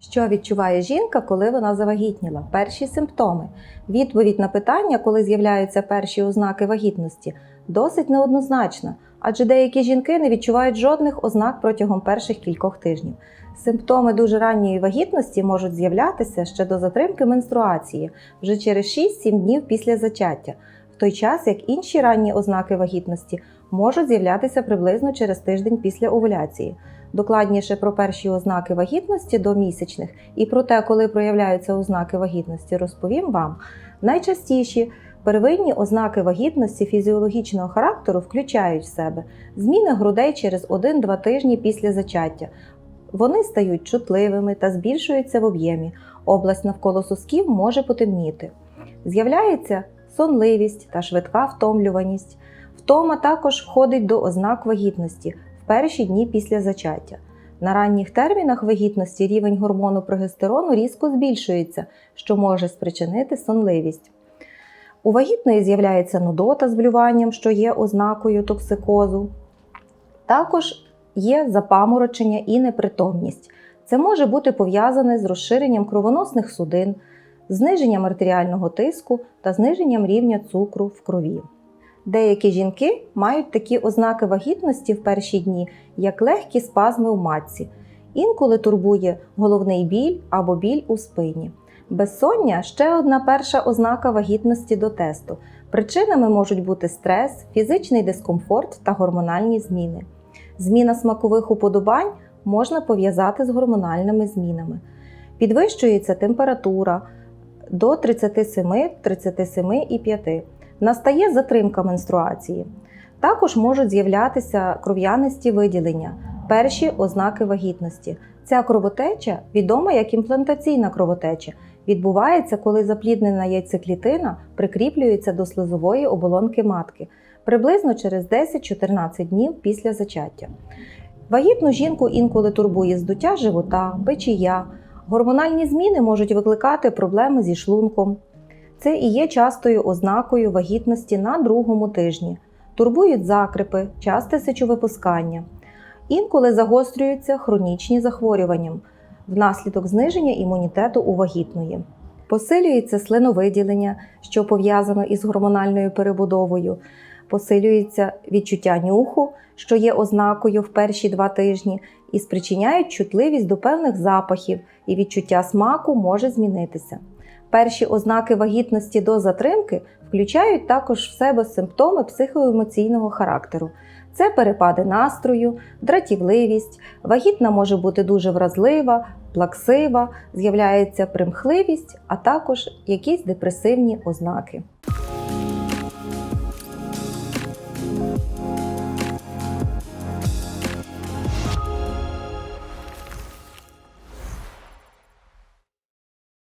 Що відчуває жінка, коли вона завагітніла? Перші симптоми. Відповідь на питання, коли з'являються перші ознаки вагітності, досить неоднозначна, адже деякі жінки не відчувають жодних ознак протягом перших кількох тижнів. Симптоми дуже ранньої вагітності можуть з'являтися ще до затримки менструації, вже через 6-7 днів після зачаття, в той час як інші ранні ознаки вагітності можуть з'являтися приблизно через тиждень після овуляції. Докладніше про перші ознаки вагітності до місячних і про те, коли проявляються ознаки вагітності, розповім вам. Найчастіші первинні ознаки вагітності фізіологічного характеру включають в себе зміни грудей через 1-2 тижні після зачаття. Вони стають чутливими та збільшуються в об'ємі. Область навколо сосків може потемніти. З'являється сонливість та швидка втомлюваність. Втома також входить до ознак вагітності перші дні після зачаття. На ранніх термінах вагітності рівень гормону прогестерону різко збільшується, що може спричинити сонливість. У вагітної з'являється нудота з блюванням, що є ознакою токсикозу. Також є запаморочення і непритомність. Це може бути пов'язане з розширенням кровоносних судин, зниженням артеріального тиску та зниженням рівня цукру в крові. Деякі жінки мають такі ознаки вагітності в перші дні, як легкі спазми в матці. Інколи турбує головний біль або біль у спині. Безсоння ще одна перша ознака вагітності до тесту. Причинами можуть бути стрес, фізичний дискомфорт та гормональні зміни. Зміна смакових уподобань можна пов'язати з гормональними змінами. Підвищується температура до 37-37,5. Настає затримка менструації. Також можуть з'являтися кров'янисті виділення, перші ознаки вагітності. Ця кровотеча, відома як імплантаційна кровотеча, відбувається, коли запліднена яйцеклітина прикріплюється до слизової оболонки матки приблизно через 10-14 днів після зачаття. Вагітну жінку інколи турбує здуття живота, печія. Гормональні зміни можуть викликати проблеми зі шлунком. Це і є частою ознакою вагітності на другому тижні. Турбують закрипи, часте сечовипускання. Інколи загострюються хронічні захворювання внаслідок зниження імунітету у вагітної. Посилюється слиновиділення, що пов'язано із гормональною перебудовою, посилюється відчуття нюху, що є ознакою в перші два тижні, і спричиняють чутливість до певних запахів, і відчуття смаку може змінитися. Перші ознаки вагітності до затримки включають також в себе симптоми психоемоційного характеру. Це перепади настрою, дратівливість, вагітна може бути дуже вразлива, плаксива, з'являється примхливість, а також якісь депресивні ознаки.